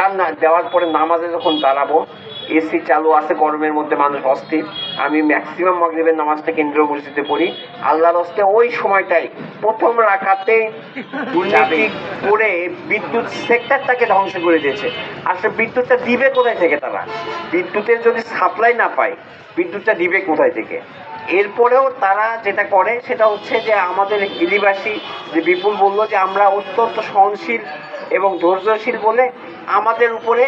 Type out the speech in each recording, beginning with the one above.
আজান না, দেওয়ার পরে নামাজে যখন দাঁড়াবো, এসি চালু আছে, গরমের মধ্যে মানুষ অস্থির, আমি ম্যাক্সিমাম মাগরিবের নামাজটা কেন্দ্রীয় মসজিদে পড়ি। আল্লাহর হস্তে ওই সময়টাই প্রথম রাখাতে দুর্নীতি করে বিদ্যুৎ সেক্টরটাকে ধ্বংস করে দিয়েছে। আসলে বিদ্যুৎটা দিবে কোথায় থেকে তারা? বিদ্যুতের যদি সাপ্লাই না পায়, বিদ্যুৎটা দিবে কোথায় থেকে? এরপরেও তারা যেটা করে, সেটা হচ্ছে যে আমাদের হিলিবাসী যে বিপুল বলল যে আমরা অত্যন্ত সহনশীল এবং ধৈর্যশীল বলে আমাদের উপরে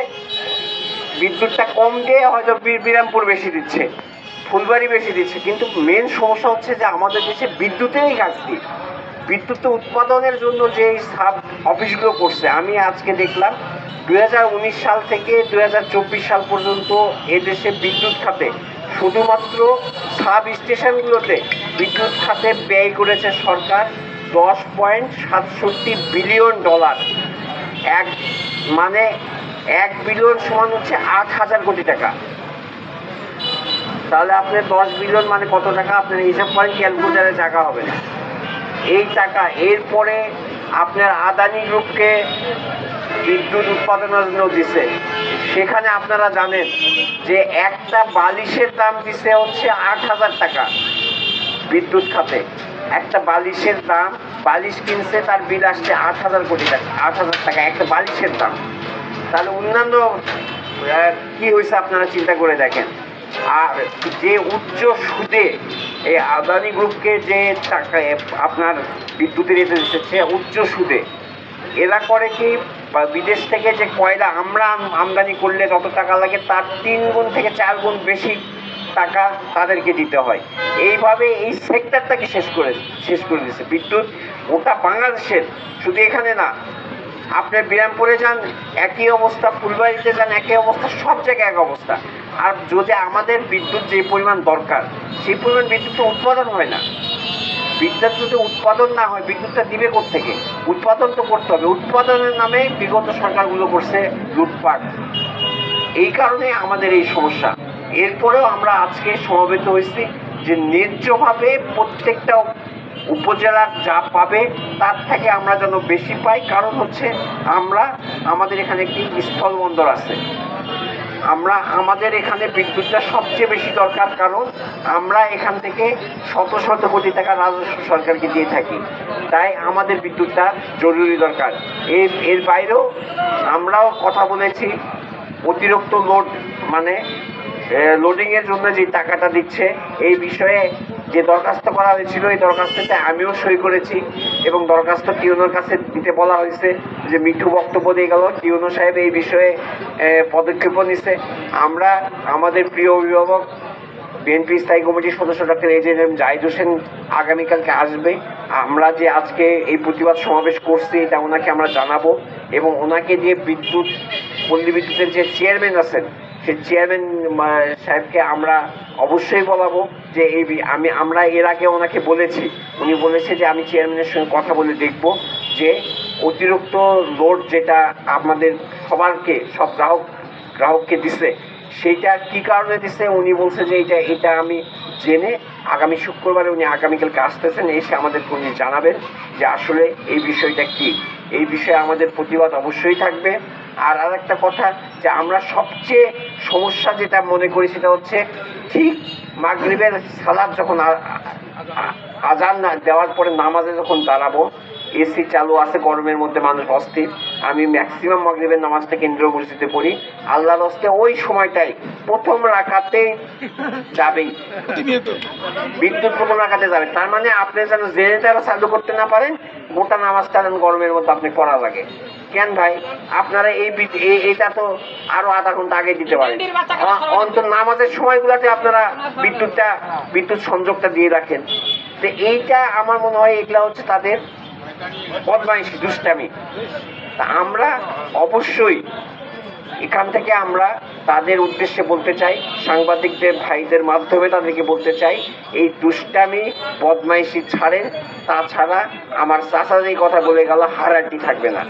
বিদ্যুৎটা কম দিয়ে হয়তো বিরামপুর বেশি দিচ্ছে, ফুলবাড়ি বেশি দিচ্ছে। কিন্তু মেন সমস্যা হচ্ছে যে আমাদের দেশে বিদ্যুতেরই ঘাটতি বিদ্যুৎ উৎপাদনের জন্য যে সাব অফিসগুলো করছে, আমি আজকে দেখলাম দু হাজার উনিশ সাল থেকে দু হাজার চব্বিশ সাল পর্যন্ত এদেশে বিদ্যুৎ খাতে শুধুমাত্র সাব স্টেশনগুলোতে বিদ্যুৎ খাতে ব্যয় করেছে সরকার দশ পয়েন্ট সাতষট্টি বিলিয়ন ডলার। এক মানে এক বিলিয়ন সমান হচ্ছে আট হাজার কোটি টাকা। তাহলে আপনি দশ বিলিয়ন মানে কত টাকা? আপনার হিসাব করেন ক্যালকুলেটারে টাকা হবে। না এই টাকা, এরপরে আপনার আদানি গ্রুপকে বিদ্যুৎ উৎপাদনের জন্য দিছে। সেখানে আপনারা জানেন যে একটা বালিশের দাম দিছে হচ্ছে আট হাজার টাকা বিদ্যুৎ খাতে। একটা বালিশের দাম, বালিশ কিনছে, তার বিল আসছে আট হাজার কোটি টাকা, আট হাজার টাকা, একটা বালিশের দাম। তাহলে অন্যান্য কি হয়েছে আপনারা চিন্তা করে দেখেন? আর যে উচ্চ সুদে এই আদানি গ্রুপকে যে টাকা আপনার বিদ্যুতের এতে দিচ্ছে উচ্চ সুদে, এরা করে কি বিদেশ থেকে যে কয়লা আমরা আমদানি করলে যত টাকা লাগে, তার তিন গুণ থেকে চার গুণ বেশি টাকা তাদেরকে দিতে হয়। এইভাবে এই সেক্টরটাকে শেষ করে শেষ করে দিয়েছে। বিদ্যুৎ ওটা বাংলাদেশের, শুধু এখানে না, আপনি বিরামপুরে যান, একই অবস্থা, ফুলবাড়িতে যান, একই অবস্থা, সব জায়গায় এক অবস্থা। আর যদি আমাদের বিদ্যুৎ যে পরিমাণ দরকার, সেই পরিমাণ বিদ্যুৎ তো উৎপাদন হয় না। বিদ্যুৎ যদি উৎপাদন না হয়, বিদ্যুৎটা দিবে থেকে উৎপাদন তো করতে হবে। উৎপাদনের নামে বিগত সরকারগুলো করছে লুটপাট। এই কারণে আমাদের এই সমস্যা। এরপরেও আমরা আজকে সমবেত হয়েছি যে ন্যায্যভাবে প্রত্যেকটা উপজেলার যা পাবে, তার থেকে আমরা যেন বেশি পাই। কারণ হচ্ছে আমরা, আমাদের এখানে একটি স্থলবন্দর আছে। আমরা, আমাদের এখানে বিদ্যুৎটা সবচেয়ে বেশি দরকার। কারণ আমরা এখান থেকে শত শত কোটি টাকা রাজস্ব সরকারকে দিয়ে থাকি। তাই আমাদের বিদ্যুৎটা জরুরি দরকার। এর এর বাইরেও আমরাও কথা বলেছি, অতিরিক্ত লোড মানে লোডিংয়ের জন্য যে টাকাটা দিচ্ছে, এই বিষয়ে যে দরখাস্ত করা হয়েছিল, এই দরখাস্ততে আমিও সই করেছি এবং দরখাস্ত টিউনোর কাছে দিতে বলা হয়েছে যে মিঠু বক্তব্য দিয়ে গেল। টিউনো সাহেব এই বিষয়ে পদক্ষেপও নিছে। আমরা, আমাদের প্রিয় অভিভাবক বিএনপি স্থায়ী কমিটির সদস্য doctor A J M Zahid Hossain আগামীকালকে আসবে। আমরা যে আজকে এই প্রতিবাদ সমাবেশ করছি, এটা ওনাকে আমরা জানাব এবং ওনাকে দিয়ে বিদ্যুৎ, পল্লী বিদ্যুতের যে চেয়ারম্যান আছেন সেই চেয়ারম্যান সাহেবকে আমরা অবশ্যই বলাবো যে এই আমি, আমরা এর আগে ওনাকে বলেছি। উনি বলেছে যে আমি চেয়ারম্যানের সঙ্গে কথা বলে দেখব যে অতিরিক্ত লোড যেটা আমাদের সবারকে, সব গ্রাহক, গ্রাহককে দিছে, সেইটা কি কারণে দিছে? উনি বলছে যে এটা এটা আমি জেনে আগামী শুক্রবারে উনি আগামীকালকে আসতেছেন, এসে আমাদের উনি জানাবেন যে আসলে এই বিষয়টা কি। এই বিষয়ে আমাদের প্রতিবাদ অবশ্যই থাকবে। আর আর একটা কথা, যে আমরা সবচেয়ে সমস্যা যেটা মনে করি সেটা হচ্ছে, ঠিক মাগরিবের সালাদ যখন আজান দেওয়ার পরে নামাজে যখন দাঁড়াবো এসি চালু আছে, গরমের মধ্যে মানুষ অস্থির। আমি ম্যাক্সিমাম মাগরিবের নামাজটা কেন্দ্রীয় মসজিদে পড়ি। আল্লাহর হস্তে ওই সময়টাই প্রথম রাখাতে যাবেই। বিদ্যুৎ প্রথম রাখাতে যাবে। তার মানে আপনি যেন জেনারেটার চালু করতে না পারেন, গোটা নামাজটা যেন গরমের মধ্যে আপনি পড়া লাগে। কেন ভাই? আপনারা এই এইটা তো আরও আধা ঘণ্টা আগে দিতে পারেন। অ- অন্তত নামাজের সময়গুলোতে আপনারা বিদ্যুৎটা বিদ্যুৎ সংযোগটা দিয়ে রাখেন। তো এইটা আমার মনে হয় এগুলা হচ্ছে তাদের বদমাইশি, দুষ্টামি। তা আমরা অবশ্যই এখান থেকে আমরা তাদের উদ্দেশ্যে বলতে চাই, সাংবাদিকদের, ভাইদের মাধ্যমে তাদেরকে বলতে চাই, এই দুষ্টামি, বদমাইশি ছাড়েন, তাছাড়া আমার যেই কথা বলে গেল হারাটি থাকবে না।